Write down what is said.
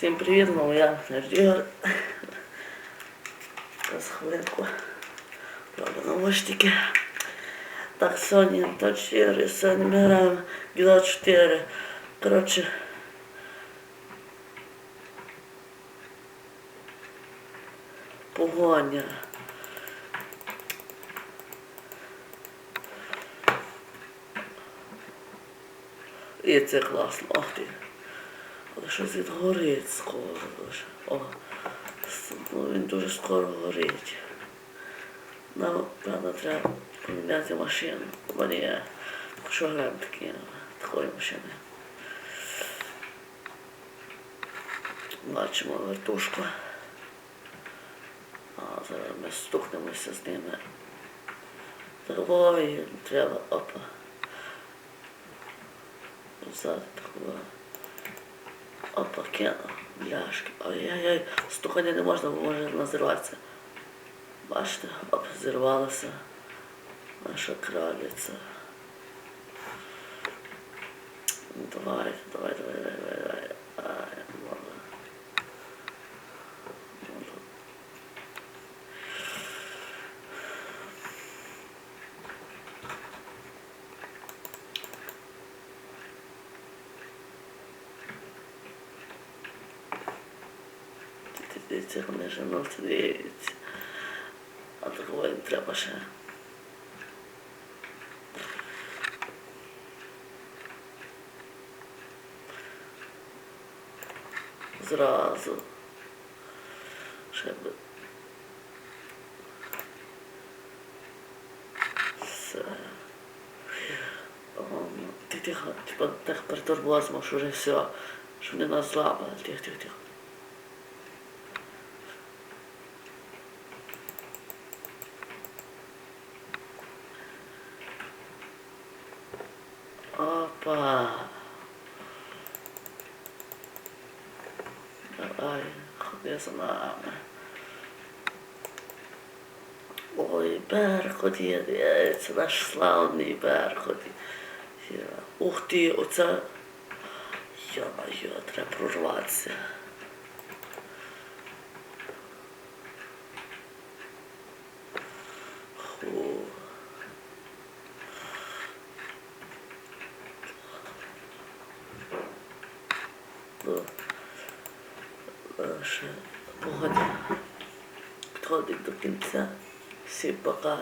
Всім привіт, знову я Ігор. Зараз. Правда, наушники. Так, сьогодні то 4, сьогодні ми граємо Гіла 4. Коротше. Погоня. І це класно, ах ти. Щось він горить скоро дуже. О, ну, він дуже скоро горить. Нам, певно, треба поміняти машину. Бо ні, що граємо такі, такої машини. Бачимо вертушку. А зараз ми стукнемося з ними. Ой, треба, опа. Взяти такого. Опа, кинув. Бляшки. Ой-ой-ой, стукання не можна, бо може назриватися. Бачите, оп, зірвалося. Наша кралиця. Ну, Давай, давай, давай, давай, давай, давай. Ай, можна. Можна. Дивіться, вони ну, дивіться. А такого не треба ще. Зразу. Ще. Все. О, ну, тихо, типа так перетурбозимо, що вже все. Що вони нас зламали. Тихо, тихо, тихо. Опа. Давай, ходи за нами. Ой, є, це наш славний Берхот. Ух ти, оце. Йо-йо, треба прорватися. Ну, ще погода підходить до кінця. всі пока.